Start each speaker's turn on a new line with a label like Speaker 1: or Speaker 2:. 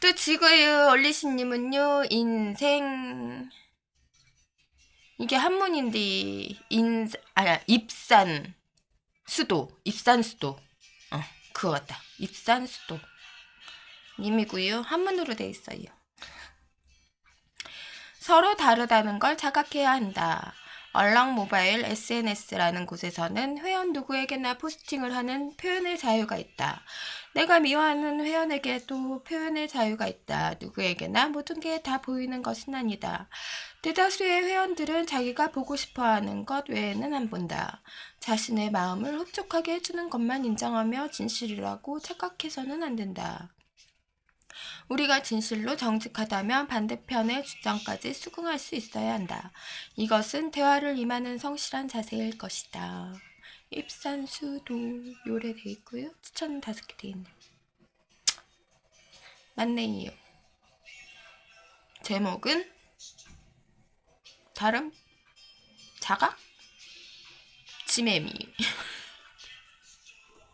Speaker 1: 또 지구유 얼리신님은요 인생. 이게 한문인데 인 아야 입산 수도 입산 수도. 어 그거 같다. 입산 수도. 님이고요. 한문으로 돼 있어요. 서로 다르다는 걸 자각해야 한다. 얼랑 모바일 SNS라는 곳에서는 회원 누구에게나 포스팅을 하는 표현의 자유가 있다. 내가 미워하는 회원에게도 표현의 자유가 있다. 누구에게나 모든 게 다 보이는 것은 아니다. 대다수의 회원들은 자기가 보고 싶어 하는 것 외에는 안 본다. 자신의 마음을 흡족하게 해주는 것만 인정하며 진실이라고 착각해서는 안 된다. 우리가 진실로 정직하다면 반대편의 주장까지 수긍할 수 있어야 한다. 이것은 대화를 임하는 성실한 자세일 것이다. 입산수도 요래 돼 있고요. 추천 다섯 개 돼 있네. 맞네요. 제목은 다름 자각 지매미